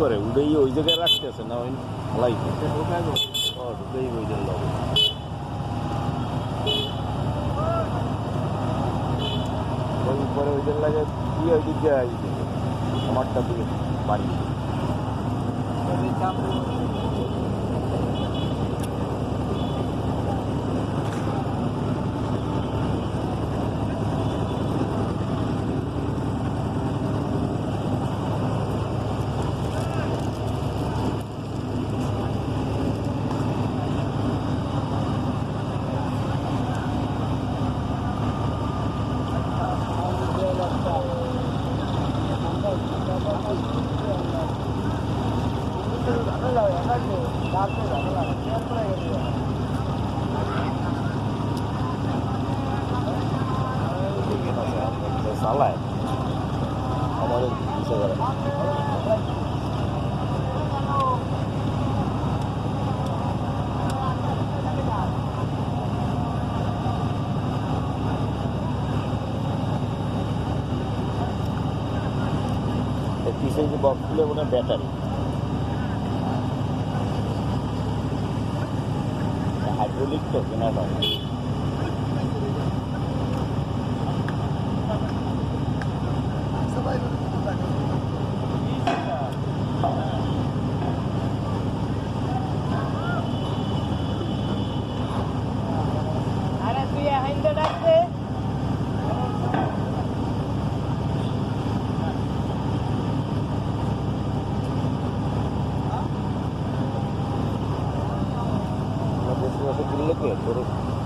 করে উড়েই ওই জায়গায় রাখতে আছে, না ওই ভালাই ঢুকেই ওই জায়গায় উপরে ওই লাগে কি ওই দিক দিয়ে আমারটা দিকে বাড়ি চালায় আমাদের দিশে করে পিছনে যে বক্সগুলো মনে ব্যাটারি हाइड्रोलिक टोकेनाइड है। Grilo aqui,